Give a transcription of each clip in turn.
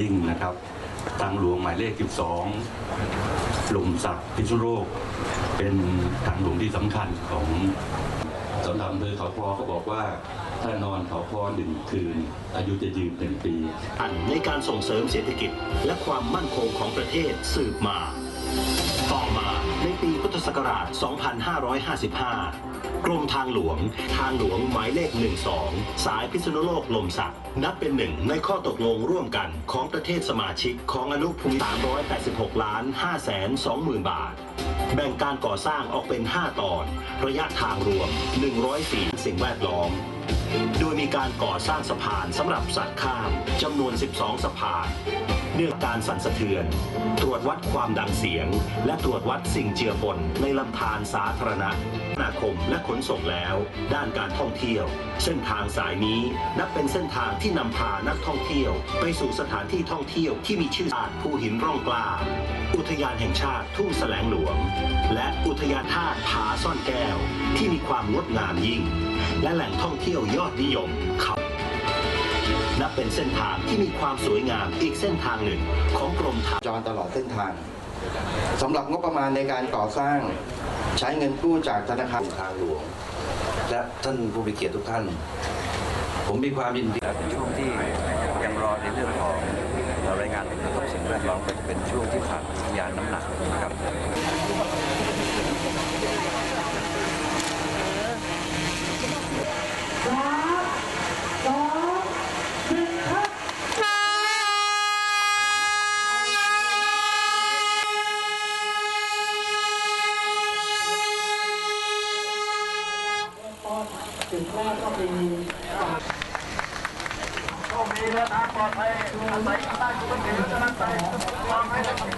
ยิ่งนะครับ ทางหลวงหมายเลข 12 หลุมสักพิษณุโลกเป็นทางหลวงที่สำคัญของสำหรับอำเภอเขาพอเขาบอกว่าถ้านอนเขาพอหนึ่งคืน อายุจะยืนหนึ่งปี อันในการส่งเสริมเศรษฐกิจและความมั่นคงของประเทศสืบมา ต่อมาในปี ศักราช 2555 กรมทางหลวง ทางหลวงหมายเลข 12 สายพิษณุโลกลมสักนับเป็นหนึ่งในข้อตกลงร่วมกันของประเทศสมาชิกของอนุภูมิ386 ล้าน 5 แสน 20,000 บาท แบ่งการก่อสร้างออกเป็น 5 ตอน ระยะทางรวม 104 สิ่งแวดล้อม โดยมีการก่อสร้างสะพานสำหรับสัตว์ข้ามจำนวน 12 สะพานเนื่องการสั่นสะเทือน ตรวจวัดความดังเสียง และตรวจวัดสิ่งเจือปนในลำธารสาธารณะนาคมและขนส่งแล้ว ด้านการท่องเที่ยว เส้นทางสายนี้นับเป็นเส้นทางที่นำพานักท่องเที่ยว ไปสู่สถานที่ท่องเที่ยวที่มีชื่อชาติภูหินร่องกล้า อุทยานแห่งชาติทุ่งแสลงหลวง และอุทยานธาตุผาซ่อนแก้ว ที่มีความงดงามยิ่ง และแหล่งท่องเที่ยวยอดนิยมเขานับเป็นเส้นทางที่มีความสวยงามอีกเส้นทางหนึ่งของกรมทางจรตลอดเส้นทางสำหรับงบประมาณในการก่อสร้างใช้เงินกู้จากธนาคารทางหลวง และท่านผู้มีเกียรติทุกท่าน ผมมีความยินดีเป็นช่วงที่ยังรอในเรื่องของรายงานผลกระทบสิ่งแวดล้อมก็จะเป็นช่วงที่ผ่านยานน้ำหนักนะครับ เมียก็หน้าตาไทยอาศัยกันได้ดีแล้วกันนะความให้กันก็ม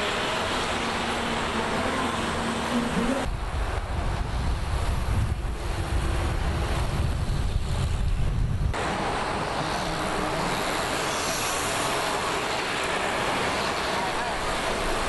ี